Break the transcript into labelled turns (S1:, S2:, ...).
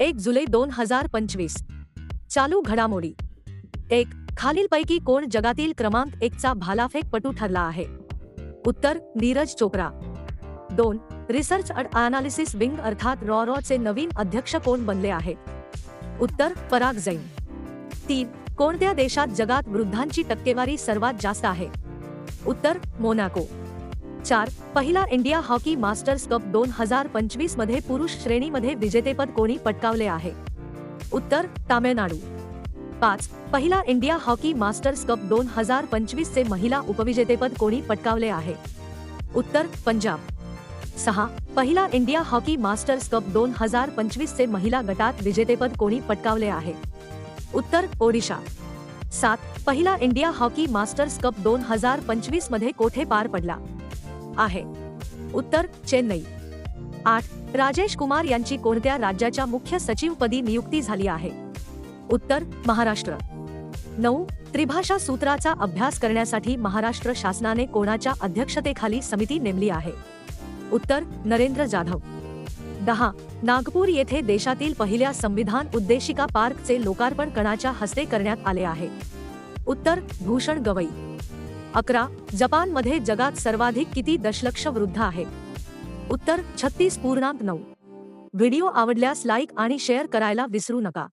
S1: एक जुलै दोन हज़ार पंचवीस चालू घडामोडी। एक, खालीलपैकी कोण जगातील क्रमांक एकचा भालाफेकपटू ठरला आहे. उत्तर, नीरज चोप्रा. दोन, रिसर्च अँड अनालिसिस विंग अर्थात रॉरॉचे नवीन अध्यक्ष कोण बनले आहेत उत्तर पराग जैन. तीन, कोणत्या देशात जगात वृद्धांची टक्केवारी सर्वात जास्त आहे? उत्तर, मोनाको. चार, पहिला इंडिया हॉकी मास्टर्स कप दोन हज़ार पंचवीस मध्ये पुरुष श्रेणीमध्ये विजेतेपद कोणी पटकावले आहे? उत्तर, तामिळनाडू. पाच, पहिला इंडिया हॉकी मास्टर्स कप दोन हज़ार पंचवीस चे महिला उपविजेतेपद कोणी पटकावले आहे? उत्तर, पंजाब. सहा, पहिला इंडिया हॉकी मास्टर्स कप दोन हज़ार पंचवीस चे महिला गटात विजेतेपद कोणी पटकावले आहे? उत्तर, ओडिशा. सात, पहिला इंडिया हॉकी मास्टर्स कप दोन हज़ार पंचवीस मध्ये कोठे पार पडला? आहे. उत्तर चेन्नई. आठ राजेश कुमार यांची कोणत्या राज्याच्या मुख्य सचिवपदी नियुक्ती झाली आहे? उत्तर महाराष्ट्र. नऊ त्रिभाषा सूत्राचा अभ्यास करण्यासाठी महाराष्ट्र शासनाने कोणाच्या अध्यक्षतेखाली समिती नेमली आहे? उत्तर नरेंद्र जाधव. दहा नागपूर येथे देशातील पहिल्या संविधान उद्देशिका पार्कचे लोकार्पण कणाच्या हस्ते करण्यात आले आहे. उत्तर भूषण गवई. अकरा जपानमध्ये जगात सर्वाधिक किती दशलक्ष वृद्ध आहेत उत्तर छत्तीस पूर्णांक नऊ. व्हिडिओ आवडल्यास लाईक आणि शेअर करायला विसरू नका.